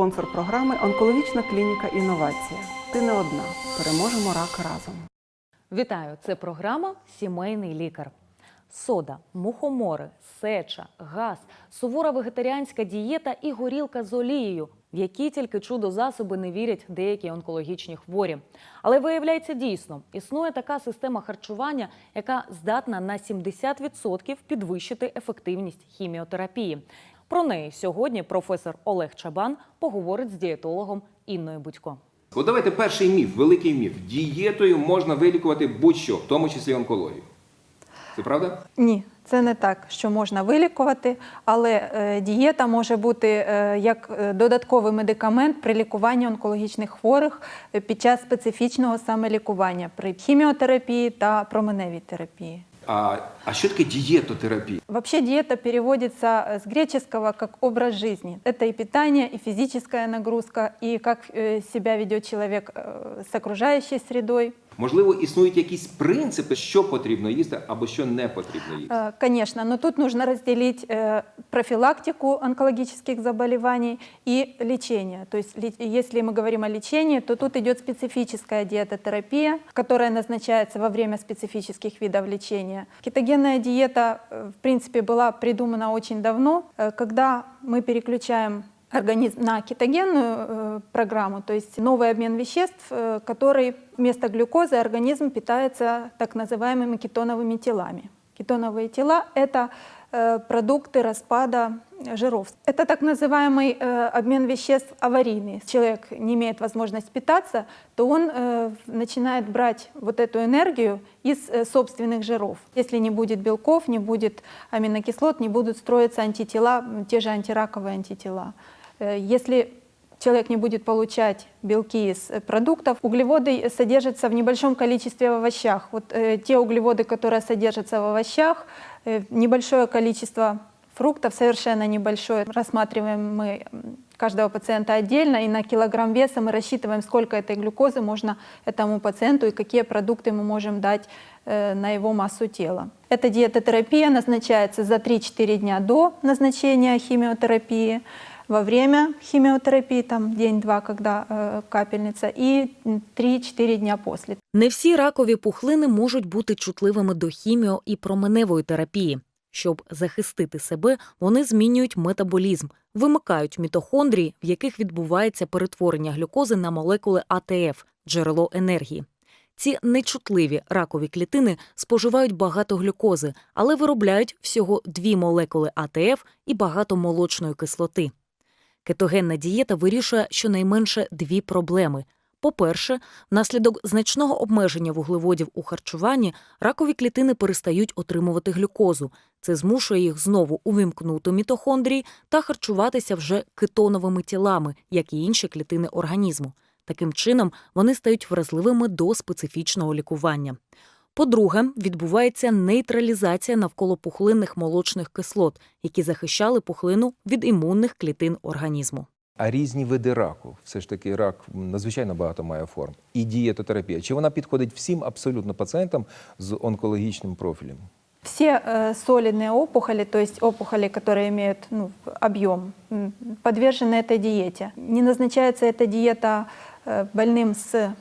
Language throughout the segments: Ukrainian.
Спонсор програми Онкологічна клініка Інновація. Ти не одна. Переможемо рак разом. Вітаю! Це програма Сімейний лікар. Сода, мухомори, сеча, газ, сувора вегетаріанська дієта і горілка з олією, в які тільки чудо засоби не вірять деякі онкологічні хворі. Але виявляється дійсно, існує така система харчування, яка здатна на 70% підвищити ефективність хіміотерапії. Про неї сьогодні професор Олег Чабан поговорить з дієтологом Інною Будько. От давайте перший міф, великий міф. Дієтою можна вилікувати будь-що, в тому числі онкологію. Це правда? Ні, це не так, що можна вилікувати, але е, дієта може бути е, як е, додатковий медикамент при лікуванні онкологічних хворих е, під час специфічного саме лікування при хіміотерапії та променевій терапії. А, а що таке дієтотерапія? Вообще диета переводится э, с греческого как образ жизни. Это и питание, и физическая нагрузка, и как э, себя ведет человек э, с окружающей средой. Можливо, існують якісь принципи, що потрібно їсти або що не потрібно їсти. Э, Конечно, но тут нужно разделить э, профилактику онкологических заболеваний и лечение. То есть ли- если мы говорим о лечении, то тут идет специфическая диетотерапия, которая назначается во время специфических видов лечения. Кетогенная диета, э, в принципе, была придумана очень давно, э, когда мы переключаем организм на кетогенную э, программу, то есть новый обмен веществ, э, который вместо глюкозы организм питается так называемыми кетоновыми телами. Кетоновые тела – это э, продукты распада жиров. Это так называемый обмен веществ аварийный. Человек не имеет возможность питаться, то он начинает брать вот эту энергию из собственных жиров. Если не будет белков, не будет аминокислот, не будут строиться антитела, те же антираковые антитела. Э, Если человек не будет получать белки из э, продуктов. Углеводы содержатся в небольшом количестве в овощах. Вот э, те углеводы, которые содержатся в овощах, небольшое количество фруктов, совершенно небольшое. Рассматриваем мы каждого пациента отдельно, и на килограмм веса мы рассчитываем, сколько этой глюкозы можно этому пациенту и какие продукты мы можем дать на его массу тела. Эта диетотерапия назначается за 3-4 дня до назначения химиотерапии во время химиотерапии, там день-два, когда э, капельница, и м, 3-4 дня после. Не всі ракові пухлини можуть бути чутливими до хіміо і променевої терапії. Щоб захистити себе, вони змінюють метаболізм, вимикають мітохондрії, в яких відбувається перетворення глюкози на молекули АТФ джерело енергії. Ці нечутливі ракові клітини споживають багато глюкози, але виробляють всього дві молекули АТФ і багато молочної кислоти. Кетогенна дієта вирішує щонайменше дві проблеми. По-перше, внаслідок значного обмеження вуглеводів у харчуванні ракові клітини перестають отримувати глюкозу. Це змушує їх знову увімкнути мітохондрії та харчуватися вже кетоновими тілами, як і інші клітини організму. Таким чином, вони стають вразливими до специфічного лікування. По-друге, відбувається нейтралізація навколо пухлинних молочних кислот, які захищали пухлину від імунних клітин організму. А різні види раку, все ж таки, рак м, надзвичайно багато має форм. І дієтотерапія. Чи вона підходить всім абсолютно пацієнтам з онкологічним профілем? Все э, солидные опухоли, то есть опухоли, которые имеют ну, объем, м, подвержены этой диете. Не назначается эта диета э, больным с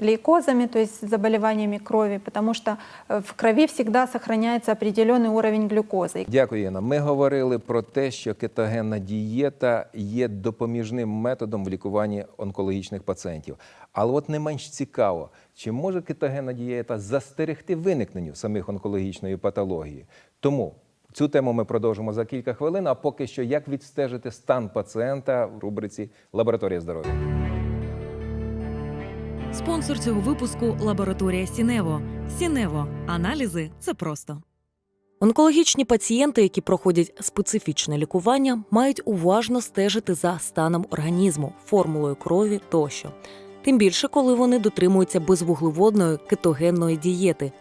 лейкозами, то есть с заболеваниями крови, потому что э, в крови всегда сохраняется определенный уровень глюкозы. Дякую, Яна. Ми говорили про те, що кетогенна дієта є допоміжним методом в лікуванні онкологічних пацієнтів. Але от не менш цікаво, чи може кетогенна дієта застерегти виникненню самих онкологічної патології? Тому цю тему ми продовжимо за кілька хвилин. А поки що, як відстежити стан пацієнта в рубриці Лабораторія здоров'я. Спонсор цього випуску лабораторія Сінево. Сінево. Аналізи це просто. Онкологічні пацієнти, які проходять специфічне лікування, мають уважно стежити за станом організму, формулою крові тощо. Тим більше, коли вони дотримуються безвуглеводної кетогенної дієти.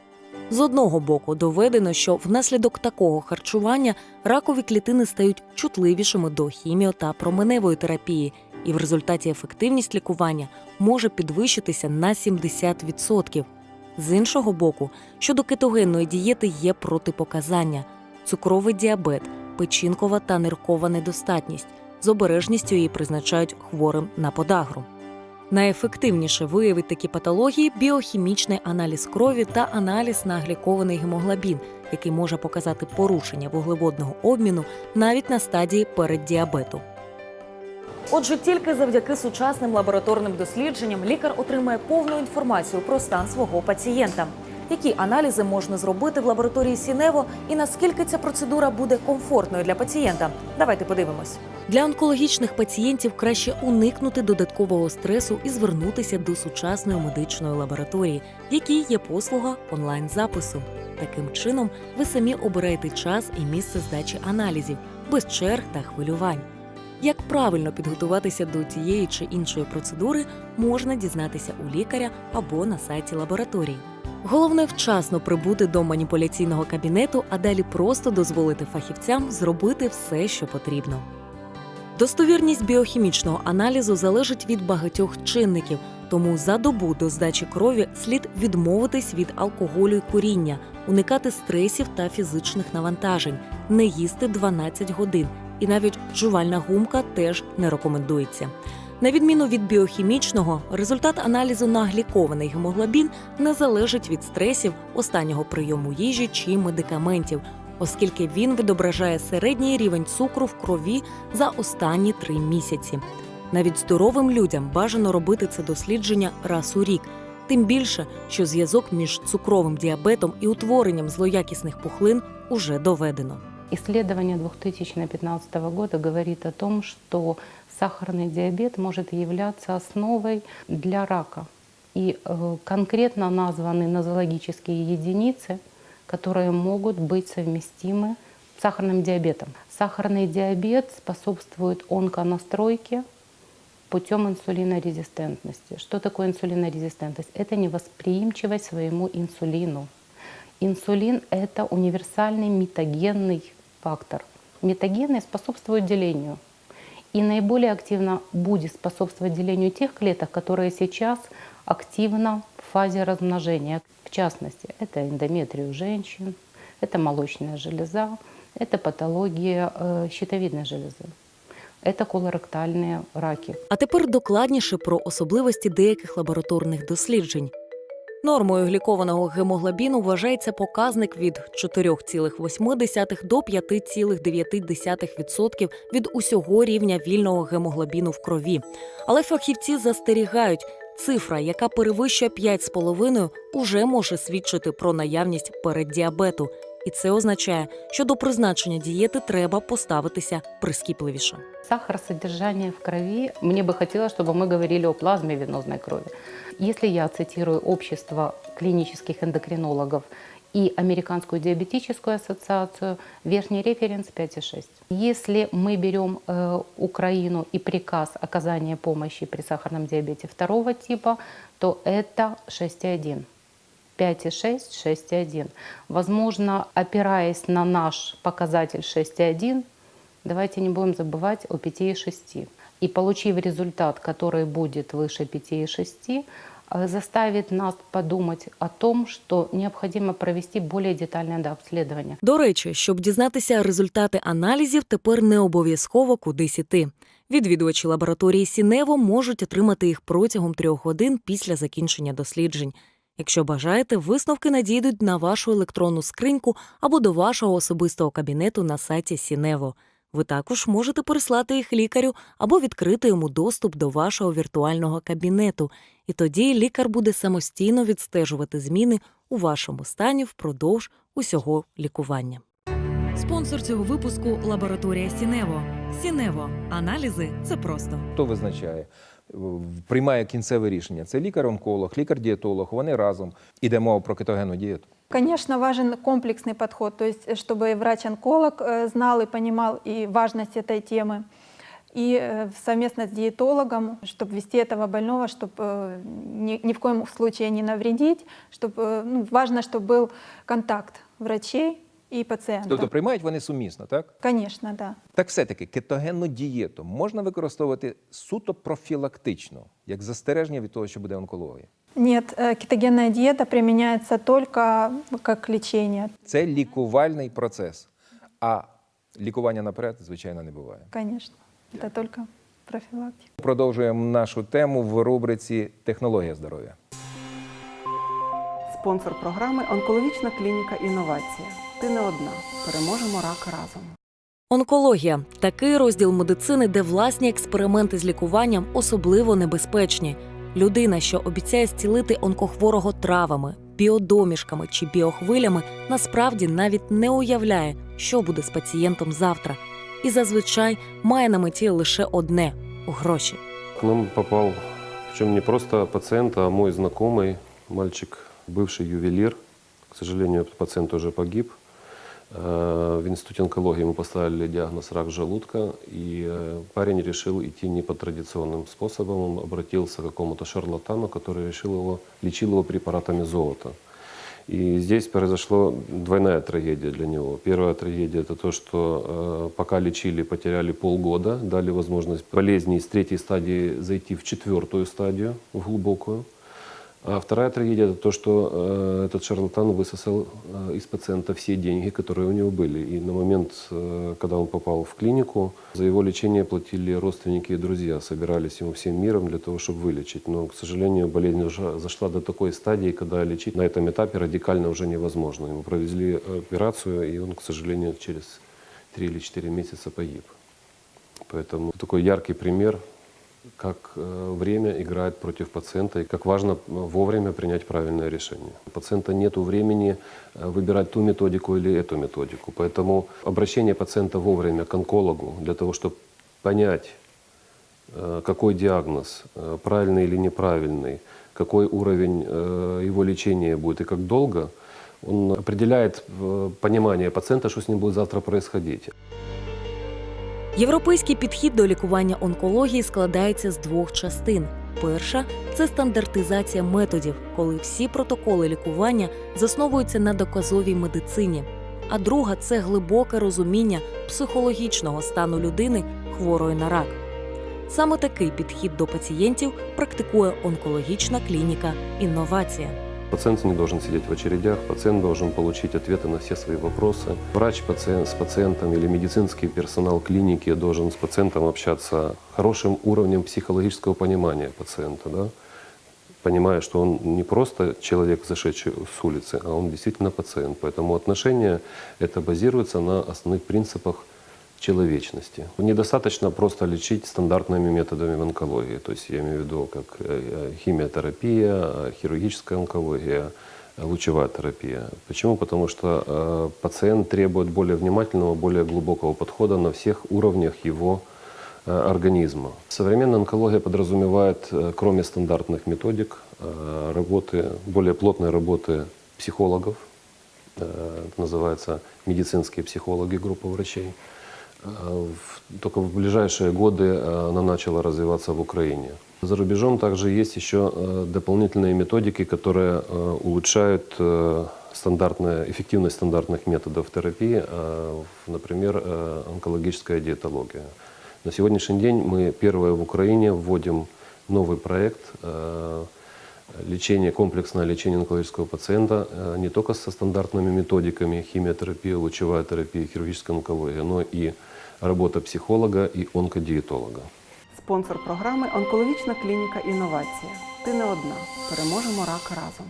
З одного боку, доведено, що внаслідок такого харчування ракові клітини стають чутливішими до хіміо та променевої терапії, і в результаті ефективність лікування може підвищитися на 70%. З іншого боку, щодо кетогенної дієти є протипоказання: цукровий діабет, печінкова та ниркова недостатність, з обережністю її призначають хворим на подагру. Найефективніше виявить такі патології біохімічний аналіз крові та аналіз на глікований гемоглобін, який може показати порушення вуглеводного обміну навіть на стадії переддіабету. Отже, тільки завдяки сучасним лабораторним дослідженням лікар отримає повну інформацію про стан свого пацієнта. Які аналізи можна зробити в лабораторії Сінево і наскільки ця процедура буде комфортною для пацієнта? Давайте подивимось. Для онкологічних пацієнтів краще уникнути додаткового стресу і звернутися до сучасної медичної лабораторії, в якій є послуга онлайн-запису. Таким чином, ви самі обираєте час і місце здачі аналізів без черг та хвилювань. Як правильно підготуватися до тієї чи іншої процедури, можна дізнатися у лікаря або на сайті лабораторії. Головне вчасно прибути до маніпуляційного кабінету, а далі просто дозволити фахівцям зробити все, що потрібно. Достовірність біохімічного аналізу залежить від багатьох чинників, тому за добу до здачі крові слід відмовитись від алкоголю і куріння, уникати стресів та фізичних навантажень, не їсти 12 годин, і навіть жувальна гумка теж не рекомендується. На відміну від біохімічного, результат аналізу на глікований гемоглобін не залежить від стресів, останнього прийому їжі чи медикаментів, оскільки він відображає середній рівень цукру в крові за останні три місяці. Навіть здоровим людям бажано робити це дослідження раз у рік, тим більше, що зв'язок між цукровим діабетом і утворенням злоякісних пухлин уже доведено. Исследование 2015 года говорит о том, что сахарный диабет может являться основой для рака. И э, конкретно названы нозологические единицы, которые могут быть совместимы с сахарным диабетом. Сахарный диабет способствует онконастройке путем инсулинорезистентности. Что такое инсулинорезистентность? Это невосприимчивость своему инсулину. Инсулин – это универсальный метагенный фактор. Метагенный способствует делению. И наиболее активно будет способствовать делению тех клеток, которые сейчас активно в фазе размножения. В частности, это эндометрий у женщин, это молочная железа, это патология э, щитовидной железы, это колоректальные раки. А тепер докладніше про особливості деяких лабораторних досліджень. Нормою глікованого гемоглобіну вважається показник від 4,8 до 5,9% від усього рівня вільного гемоглобіну в крові. Але фахівці застерігають, цифра, яка перевищує 5,5, уже може свідчити про наявність переддіабету І це означає, що до призначення дієти треба поставитися прискіпливіше. Сахаросодержание в крови, мне бы хотелось, чтобы мы говорили о плазме венозной крови. Если я цитирую общество клинических эндокринологов и Американскую диабетическую ассоциацию, верхний референс 5,6. Если мы берем э, Украину и приказ оказания помощи при сахарном диабете второго типа, то это 6,1. 5,6, 6,1. Возможно, опираясь на наш показатель 6,1, давайте не будем забывать о 5,6. И получив результат, который будет выше 5,6, э, заставит нас подумать о том, что необходимо провести более детальное дообследование. До речі, щоб дізнатися результати аналізів, тепер не обов'язково кудись іти. Відвідувачі лабораторії Сінево можуть отримати їх протягом трьох годин після закінчення досліджень. Якщо бажаєте, висновки надійдуть на вашу електронну скриньку або до вашого особистого кабінету на сайті Сінево. Ви також можете переслати їх лікарю або відкрити йому доступ до вашого віртуального кабінету, і тоді лікар буде самостійно відстежувати зміни у вашому стані впродовж усього лікування. Спонсор цього випуску лабораторія Сінево. Сінево. Аналізи це просто. Хто визначає? В- Приймає кінцеве рішення. Це лікар-онколог, лікар-дієтолог. Вони разом іде мова про кетогенну дієту. Конечно, важен комплексный подход, то есть э, чтобы врач-онколог э, знал и понимал и важность этой темы, и э, совместно с диетологом, чтобы вести этого больного, чтобы ни, ни в коем случае не навредить, чтобы, ну, важно, чтобы был контакт врачей и пациента. Тобто приймають вони сумісно, так? Конечно, да. Так все-таки кетогенну дієту можна використовувати суто профілактично, як застереження від того, що буде онкологія. Нет, э, кетогенная диета применяется только как лечение, Це лікувальний процес. А лікування наперед, звичайно, не буває. конечно. Это только профилактика. Продовжуємо нашу тему в рубриці Технологія здоров'я. Спонсор програми Онкологічна клініка Інновація. Ти не одна. Переможемо рак разом. Онкологія такий розділ медицини, де власні експерименти з лікуванням особливо небезпечні. Людина, що обіцяє зцілити онкохворого травами, біодомішками чи біохвилями, насправді навіть не уявляє, що буде з пацієнтом завтра, і зазвичай має на меті лише одне гроші. К нам попал, причем не просто пациент, а мой знакомый, мальчик, бывший ювелир. К сожалению, этот пациент уже погиб. Э, В институте онкологии ему поставили диагноз рак желудка, и э, парень решил идти не по традиционным способам. Он обратился к какому-то шарлатану, который решил его, лечил его препаратами золота. И здесь произошла двойная трагедия для него. Первая трагедия – это то, что э, пока лечили, потеряли полгода, дали возможность болезни из третьей стадии зайти в четвертую стадию, в глубокую. А вторая трагедия – это то, что э, этот шарлатан высосал э, из пациента все деньги, которые у него были. И на момент, э, когда он попал в клинику, за его лечение платили родственники и друзья, собирались ему всем миром для того, чтобы вылечить. Но, к сожалению, болезнь уже зашла до такой стадии, когда лечить на этом этапе радикально уже невозможно. Ему провезли операцию, и он, к сожалению, через 3 или 4 месяца погиб. Поэтому такой яркий пример, как э, время играет против пациента и как важно э, вовремя принять правильное решение. У пациента нет времени э, выбирать ту методику или эту методику. Поэтому обращение пациента вовремя к онкологу для того, чтобы понять, какой диагноз, правильный или неправильный, какой уровень его лечения будет и как долго, он определяет понимание пациента, что с ним будет завтра происходить. Європейський підхід до лікування онкології складається з двох частин. Перша це стандартизація методів, коли всі протоколи лікування засновуються на доказовій медицині. А друга це глибоке розуміння психологічного стану людини, хворої на рак. Саме такий підхід до пацієнтів практикує онкологічна клініка Інновація. Пациент не должен сидеть в очередях, пациент должен получить ответы на все свои вопросы. Врач с пациентом или медицинский персонал клиники должен с пациентом общаться хорошим уровнем психологического понимания пациента, да? понимая, что он не просто человек, зашедший с улицы, а он действительно пациент. Поэтому отношения это базируется на основных принципах человечности. Недостаточно просто лечить стандартными методами в онкологии. То есть я имею в виду как э, э, химиотерапия, э, хирургическая онкология, лучевая терапия. Почему? Потому что пациент требует более внимательного, более глубокого подхода на всех уровнях его организма. Современная онкология подразумевает, кроме стандартных методик, работы, более плотной работы психологов, Э, называется медицинские психологи, группа врачей. Э, в- Только в ближайшие годы э, она начала развиваться в Украине. За рубежом также есть еще э, дополнительные методики, которые э, улучшают э, стандартная, эффективность стандартных методов терапии, э, в- например, э, онкологическая диетология. На сегодняшний день мы первые в Украине вводим новый проект э, лечение, комплексное лечение онкологического пациента э, не только со стандартными методиками химиотерапия, лучевая терапия, хирургическая онкология, но и работа психолога и онкодиетолога. Спонсор програми Онкологічна клініка Інновація. Ти не одна. Переможемо рак разом.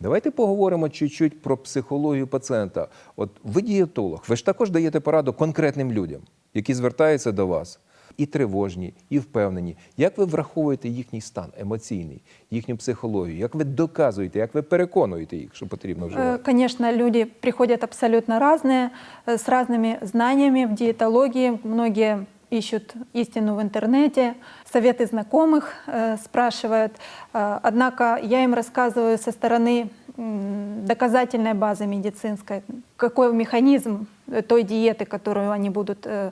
Давайте поговоримо чуть-чуть про психологію пацієнта. От ви дієтолог, ви ж також даєте пораду конкретним людям, які звертаються до вас І тривожні, і впевнені. Як ви враховуєте їхній стан емоційний, їхню психологію? Як ви доказуєте, як ви переконуєте їх, що потрібно Э, вживати? Конечно, люди приходят абсолютно разные, э, с разными знаниями в диетологии. Многие ищут истину в интернете, советы знакомых э, спрашивают. Э, Однако я им рассказываю со стороны м, доказательной базы медицинской, какой механизм э, той диеты, которую они будут э,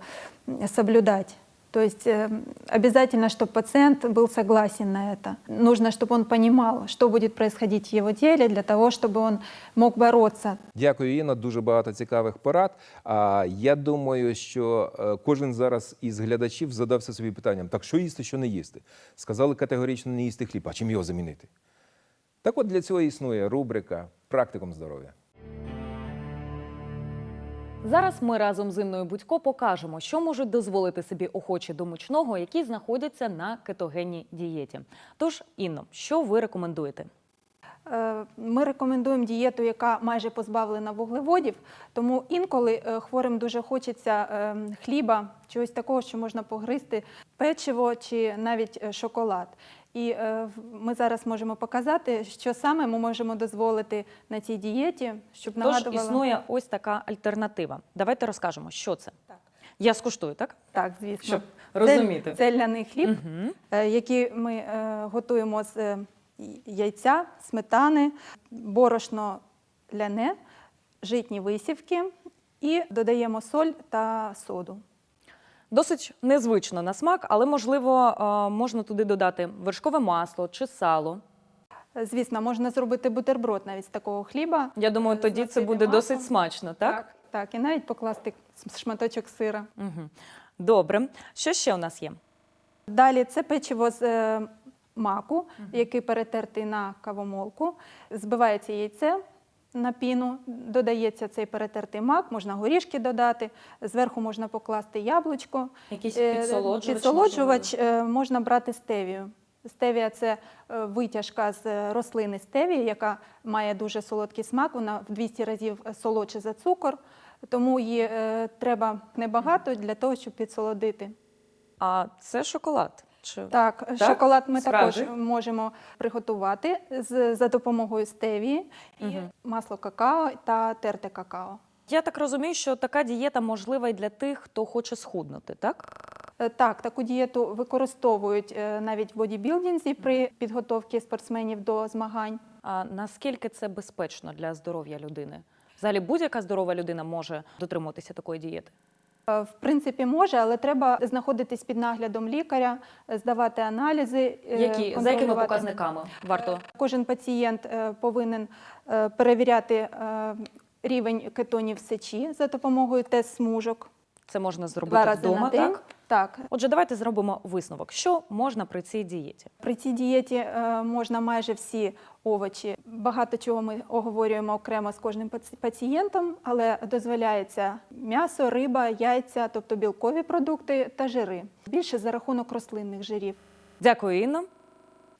соблюдать. То есть э, обязательно, чтобы пациент был согласен на это. Нужно, чтобы он понимал, что будет происходить в его теле, для того, чтобы он мог бороться. Дякую, Інна. Дуже багато цікавих порад. А я думаю, що е, кожен зараз із глядачів задався собі питанням: так що їсти, що не їсти? Сказали категорично не їсти хліб, а чим його замінити? Так от для цього існує рубрика Практикум здоров'я. Зараз ми разом з Інною Будько покажемо, що можуть дозволити собі охочі до мучного, які знаходяться на кетогенній дієті. Тож, Інно, що ви рекомендуєте? Е, Ми рекомендуємо дієту, яка майже позбавлена вуглеводів, тому інколи е, хворим дуже хочеться е, хліба, чогось такого, що можна погризти, печиво чи навіть шоколад. І е, ми зараз можемо показати, що саме ми можемо дозволити на цій дієті, щоб Тож нагадувала існує ось така альтернатива. Давайте розкажемо, що це. Так. Я скуштую, так? так, звісно, Щоб розуміти. Це ляний хліб. Угу. які ми е, готуємо з яйця, сметани, борошно ляне, житні висівки і додаємо соль та соду. Досить незвично на смак, але можливо е, можна туди додати вершкове масло чи сало. Звісно, можна зробити бутерброд навіть з такого хліба. Я думаю, Е, з тоді це наситим буде досить смачно, так? Так, так, і навіть покласти шматочок сира. Угу. Добре. Що ще у нас є? Далі це печиво з е, маку, який перетертий на кавомолку. Збивається яйце на піну, додається цей перетертий мак, можна горішки додати, зверху можна покласти яблучко. Якийсь Е, підсолоджувач? Підсолоджувач е, можна брати стевію. Стевія це е, витяжка з рослини стевії, яка має дуже солодкий смак. Вона в 200 разів солодше за цукор, тому її треба небагато для того, щоб підсолодити. А це шоколад. Чи... Так, шоколад ми Справді? також можемо приготувати з, за допомогою стевії, і масло какао та терте какао. Я так розумію, що така дієта можлива і для тих, хто хоче схуднути, так? Е, Так, таку дієту використовують е, навіть в бодібілдинзі при підготовці спортсменів до змагань. А наскільки це безпечно для здоров'я людини? Взагалі будь-яка здорова людина може дотримуватися такої дієти. Е, В принципі, може, але треба знаходитись під наглядом лікаря, е, здавати аналізи. е, Які, за якими показниками варто? Кожен пацієнт е, повинен е, перевіряти е, рівень кетонів в сечі за допомогою тест-смужок. Це можна Два зробити рази вдома, на день. так? Так. Отже, давайте зробимо висновок. Що можна при цій дієті? При цій дієті е, можна майже всі овочі. Багато чого ми оговорюємо окремо з кожним паці- пацієнтом, але дозволяється м'ясо, риба, яйця, тобто білкові продукти та жири. Більше за рахунок рослинних жирів. Дякую, Інно.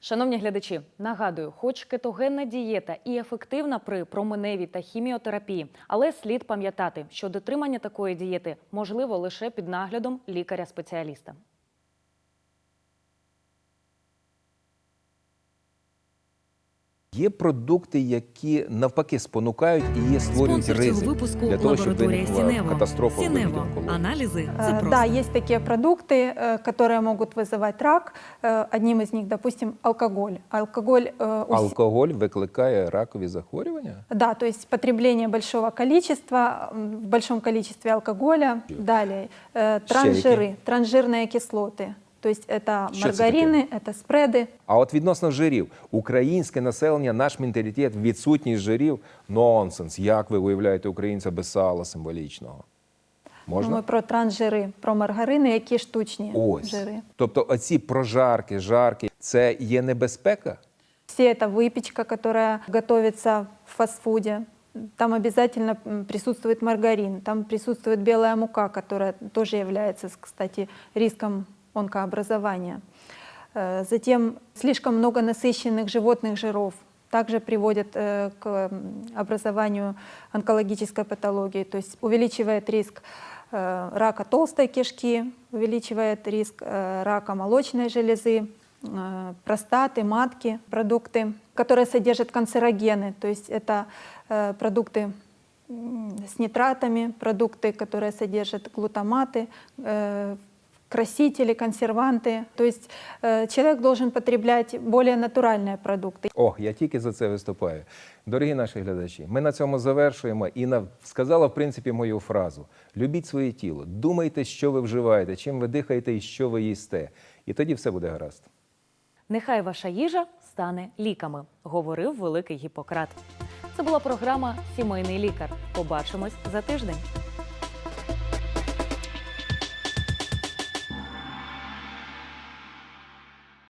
Шановні глядачі, нагадую, хоч кетогенна дієта і ефективна при променевій та хіміотерапії, але слід пам'ятати, що дотримання такої дієти можливо лише під наглядом лікаря-спеціаліста. Є продукти, які навпаки спонукають і є створюють Спонсор цього ризик випуску для того, щоб лабораторія виникла Сінево. катастрофа в вигляді Сінево. онкології. Анализы Э, это просто. Да, есть такие продукты, э, которые могут вызывать рак. Э, Одним из них, допустим, алкоголь. Алкоголь, э, ус- Алкоголь викликає ракові захворювання. Да, то есть потребление большого количества, м, в большом количестве алкоголя. Далее, э, трансжиры, трансжирные кислоты. То есть это Что это маргарины, это спреды. А от відносно жирів, українське населення, наш менталітет, відсутність жирів нонсенс. Як ви уявляєте українця без сала символічного? Ну, Можна? Ми про трансжири, про маргарини, які штучні Ось. жири. Тобто оці прожарки, жарки це є небезпека? Все это выпечка, которая готовится в фастфуде. Там обязательно м, присутствует маргарин, там присутствует белая мука, которая тоже является, с- кстати, риском онкообразования. Э, Затем слишком много насыщенных животных жиров также приводит э, к м, образованию онкологической патологии, то есть увеличивает риск э, рака толстой кишки, увеличивает риск э, рака молочной железы, э, простаты, матки, продукты, которые содержат канцерогены, то есть это э, продукты м, с нитратами, продукты, которые содержат глутаматы, э, красители, консерванты. То есть э, человек должен потреблять более натуральные продукты. Ох, я тільки за це виступаю. Дорогі наші глядачі, ми на цьому завершуємо. Інна сказала, в принципі, мою фразу: любіть своє тіло, думайте, що ви вживаєте, чим ви дихаєте і що ви їсте. І тоді все буде гаразд. Нехай ваша їжа стане ліками, говорив великий Гіппократ. Це була програма Сімейний лікар. Побачимось за тиждень.